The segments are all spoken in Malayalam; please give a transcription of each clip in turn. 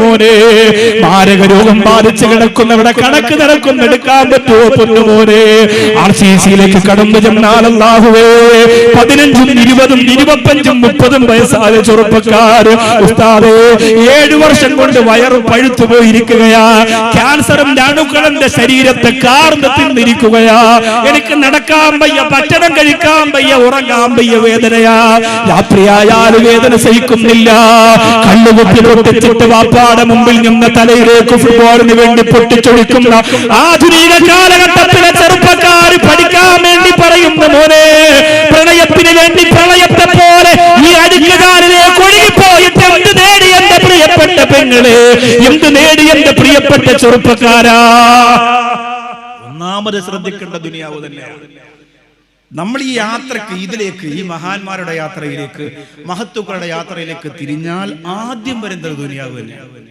മോനെ മാരക രോഗം ബാധിച്ച് കിടക്കുന്നവിടെ കണക്ക് നടക്കുന്നെടുക്കാൻ പറ്റുമോ പൊന്നുമോനെ? ആർ സി സിയിലേക്ക് കടന്നു ചെന്നാൽ അല്ലാഹുവേ പതിനഞ്ചും ഇരുപതും ഇരുപത്തഞ്ചും മുപ്പതും വയസ്സായ ചെറുപ്പക്കാർ ഉസ്താദേ ഏഴു വർഷം കൊണ്ട് വയറ് പഴുത്തു പോയിരിക്കുകയാ. ക്യാൻസറും അണുക്കളന്റെ ശരീരത്തെ കാർന്ന് തിന്നിരിക്കുകയാ. എനിക്ക് നടക്കാൻ വയ്യ ഭക്ഷണം കഴിക്കാൻ വയ്യ ഉറങ്ങാൻ വയ്യ വേദനയാ. രാത്രിയായാലും വേദന സഹിക്കുന്നില്ല. കണ്ണുകുത്തി പൊട്ടിച്ചിട്ട് വാപ്പാടെ മുമ്പിൽ നിന്ന് തലയിലേക്ക് ഫുട്ബോളിന് വേണ്ടി പൊട്ടിച്ചൊഴിക്കുന്ന ആധുനിക കാലഘട്ടത്തിലെ ചെറുപ്പക്കാർ പഠിക്കാൻ വേണ്ടി പറയുന്ന മോനെ. പ്രണയത്തിന് വേണ്ടി പ്രണയത്തെ പോലെ ഈ അടുക്കുകാരിലേക്ക് ഒഴുകിപ്പോയിട്ട് എന്ത് നേടി എന്റെ പ്രിയപ്പെട്ട പെങ്ങളെ? എന്ത് നേടി എന്റെ പ്രിയപ്പെട്ട ചെറുപ്പക്കാരാ? ഒന്നാമത് ശ്രദ്ധിക്കേണ്ട ദുനിയാവ് തന്നെയാണ്. നമ്മൾ ഈ യാത്രയ്ക്ക് ഇതിലേക്ക് ഈ മഹാന്മാരുടെ യാത്രയിലേക്ക് മഹത്തുക്കളുടെ യാത്രയിലേക്ക് തിരിഞ്ഞാൽ ആദ്യം വരുന്നത് ദുനിയാവ് തന്നെയാണ്.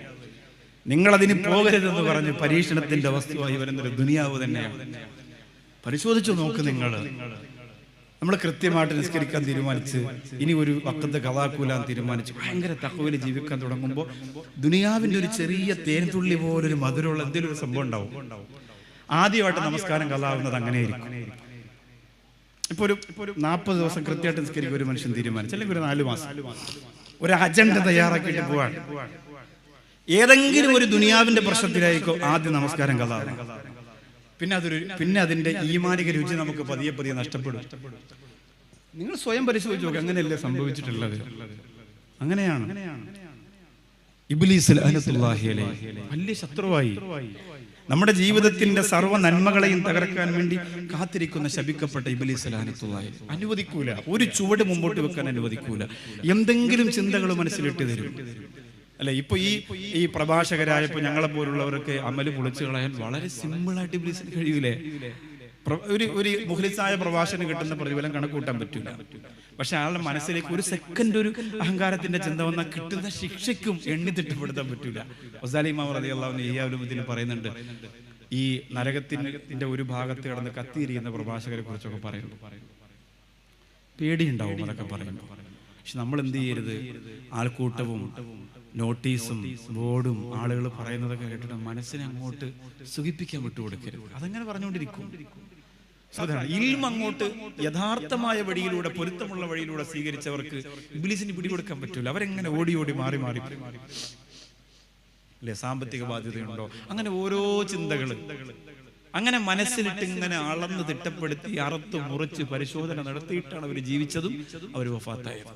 നിങ്ങൾ അതിന് പോകരുതെന്ന് പറഞ്ഞ് പരീക്ഷണത്തിന്റെ വസ്തുവായി വരുന്നൊരു ദുനിയാവ് തന്നെയാണ്. പരിശോധിച്ചു നോക്ക് നിങ്ങൾ. നമ്മൾ കൃത്യമായിട്ട് നിസ്കരിക്കാൻ തീരുമാനിച്ച് ഇനി ഒരു വക്കത്ത് കഥാക്കൂലാൻ തീരുമാനിച്ച് ഭയങ്കര തക്കവിൽ ജീവിക്കാൻ തുടങ്ങുമ്പോൾ ദുനിയാവിന്റെ ഒരു ചെറിയ തേൻതുള്ളി പോലൊരു മധുരമുള്ള എന്തെങ്കിലും ഒരു സംഭവം ഉണ്ടാവും. ആദ്യമായിട്ട് നമസ്കാരം കലാവുന്നത് അങ്ങനെയായിരിക്കും. ഇപ്പൊ ഒരു ഇപ്പൊ ഒരു നാൽപ്പത് ദിവസം കൃത്യമായിട്ട് നിസ്കരിക്കും ഒരു മനുഷ്യൻ തീരുമാനിച്ചു. അല്ലെങ്കിൽ ഒരു നാല് മാസം. ഒരു അജണ്ട തയ്യാറാക്കിയിട്ട് പോവാണ്. ഏതെങ്കിലും ഒരു ദുനിയാവിന്റെ പ്രശ്നത്തിലായിരിക്കും ആദ്യം നമസ്കാരം കഥ പിന്നെ അതൊരു പിന്നെ അതിന്റെ ഈമാനിക രുചി നമുക്ക് പതിയെ പതിയെ നഷ്ടപ്പെടും. നിങ്ങൾ സ്വയം പരിശോധിച്ച് നോക്കുക അങ്ങനെയല്ലേ സംഭവിച്ചിട്ടുള്ളത്? അങ്ങനെയാണ്. ഇബ്ലീസ് ലഅനത്തുല്ലാഹി അലൈഹി. വലിയ ശത്രുവായി. നമ്മുടെ ജീവിതത്തിന്റെ സർവ നന്മകളെയും തകർക്കാൻ വേണ്ടി കാത്തിരിക്കുന്ന ശപിക്കപ്പെട്ട ഇബലി ലഅനത്തുല്ലാഹി അനുവദിക്കൂല. ഒരു ചുവട് മുമ്പോട്ട് വെക്കാൻ അനുവദിക്കൂല. എന്തെങ്കിലും ചിന്തകൾ മനസ്സിലിട്ട് തരും. അല്ലെ? ഇപ്പൊ ഈ ഈ പ്രഭാഷകരായപ്പോ ഞങ്ങളെ പോലുള്ളവർക്ക് അമൽ പൊളിച്ചു കളയാൻ വളരെ സിമ്പിൾ ആയിട്ട് ഇബ്ലീസിന് കഴിയൂലേ? ഒരു ഒരു മുഖലിസായ പ്രഭാഷണം കിട്ടുന്ന പ്രതിഫലം കണക്കൂട്ടാൻ പറ്റില്ല പക്ഷെ ആളുടെ മനസ്സിലേക്ക് ഒരു സെക്കൻഡ് ഒരു അഹങ്കാരത്തിന്റെ ചിന്ത വന്നാൽ കിട്ടുന്ന ശിക്ഷയ്ക്കും എണ്ണി തിട്ടപ്പെടുത്താൻ പറ്റില്ല ഒസാലിമാവ് റതി അള്ളാഹുവിന് ഇതിൽ പറയുന്നുണ്ട്. ഈ നരകത്തിന്റെ ഒരു ഭാഗത്ത് കിടന്ന് കത്തിയിരിക്കുന്ന പ്രഭാഷകരെ കുറിച്ചൊക്കെ പറയുന്നു. പേടിയുണ്ടാവും അതൊക്കെ പറയുമ്പോൾ. പക്ഷെ നമ്മൾ എന്ത് ചെയ്യരുത്? ആൾക്കൂട്ടവും നോട്ടീസും ബോർഡും ആളുകൾ പറയുന്നതൊക്കെ കേട്ടിട്ട് മനസ്സിനെ അങ്ങോട്ട് സുഖിപ്പിക്കാൻ വിട്ടുകൊടുക്കരുത്. അതങ്ങനെ പറഞ്ഞുകൊണ്ടിരിക്കും. ഇൽമ അങ്ങോട്ട് യഥാർത്ഥമായ വഴിയിലൂടെ പൊരുത്തമുള്ള വഴിയിലൂടെ സ്വീകരിച്ചവർക്ക് ഇംഗ്ലീഷിന് പിടികൊടുക്കാൻ പറ്റൂല. അവരെങ്ങനെ ഓടി ഓടി മാറി മാറി അല്ലെ? സാമ്പത്തിക ബാധ്യതയുണ്ടോ? അങ്ങനെ ഓരോ ചിന്തകൾ അങ്ങനെ മനസ്സിലിട്ട് ഇങ്ങനെ അളന്ന് തിട്ടപ്പെടുത്തി അറുത്ത് മുറിച്ച് പരിശോധന നടത്തിയിട്ടാണ് അവർ ജീവിച്ചതും അവർ വഫാത്തായത്.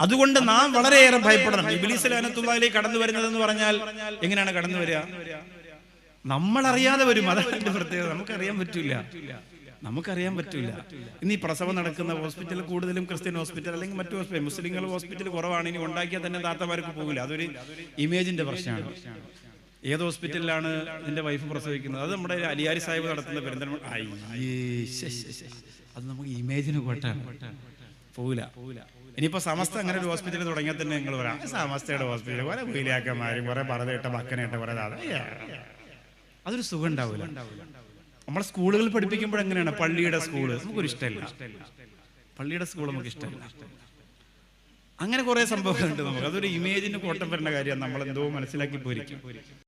അതുകൊണ്ട് നാം വളരെയേറെ ഭയപ്പെടണം. ഇബിലീസ് ലനത്തുള്ളതിലേക്ക് കടന്നു വരുന്നതെന്ന് പറഞ്ഞാൽ എങ്ങനെയാണ് കടന്നു വരിക? നമ്മളറിയാതെ വരും. അതാണ് പ്രത്യേകത. നമുക്കറിയാൻ പറ്റില്ല. നമുക്കറിയാൻ പറ്റില്ല. ഇനി പ്രസവം നടക്കുന്ന ഹോസ്പിറ്റൽ കൂടുതലും ക്രിസ്ത്യൻ ഹോസ്പിറ്റൽ അല്ലെങ്കിൽ മറ്റു ഹോസ്പിറ്റൽ മുസ്ലിങ്ങൾ ഹോസ്പിറ്റൽ കുറവാണ്. ഇനി ഉണ്ടാക്കിയാൽ തന്നെ താത്തമാർക്ക് പോകില്ല. അതൊരു ഇമേജിന്റെ പ്രശ്നമാണ്. ഏത് ഹോസ്പിറ്റലിലാണ് എന്റെ വൈഫ് പ്രസവിക്കുന്നത്? അത് നമ്മുടെ അലിയാരി സാഹിബ് നടത്തുന്ന ശ്ശെ. അത് നമുക്ക് ഇമേജിന് കോട്ടാണ് പോകില്ല ഇനിയിപ്പോ സമസ്ത അങ്ങനെ ഒരു ഹോസ്പിറ്റൽ തുടങ്ങിയാൽ തന്നെ നിങ്ങൾ പറയാം "ആ സമസ്തയുടെ ഹോസ്പിറ്റൽ കുറെ വീലാക്കന്മാരും കുറെ പറഞ്ഞിട്ട മക്കനേട്ട കുറെ അതൊരു സുഖം ഉണ്ടാവില്ല. നമ്മളെ സ്കൂളുകളിൽ പഠിപ്പിക്കുമ്പോൾ എങ്ങനെയാണ്? പള്ളിയുടെ സ്കൂൾ. നമുക്കൊരു ഇഷ്ടമല്ല പള്ളിയുടെ സ്കൂൾ നമുക്ക് ഇഷ്ടമല്ല അങ്ങനെ കുറെ സംഭവങ്ങളുണ്ട് നമുക്ക്. അതൊരു ഇമേജിന് കോട്ടം വരേണ്ട കാര്യമാണ്. നമ്മൾ എന്തോ മനസ്സിലാക്കി പോയിരിക്കും.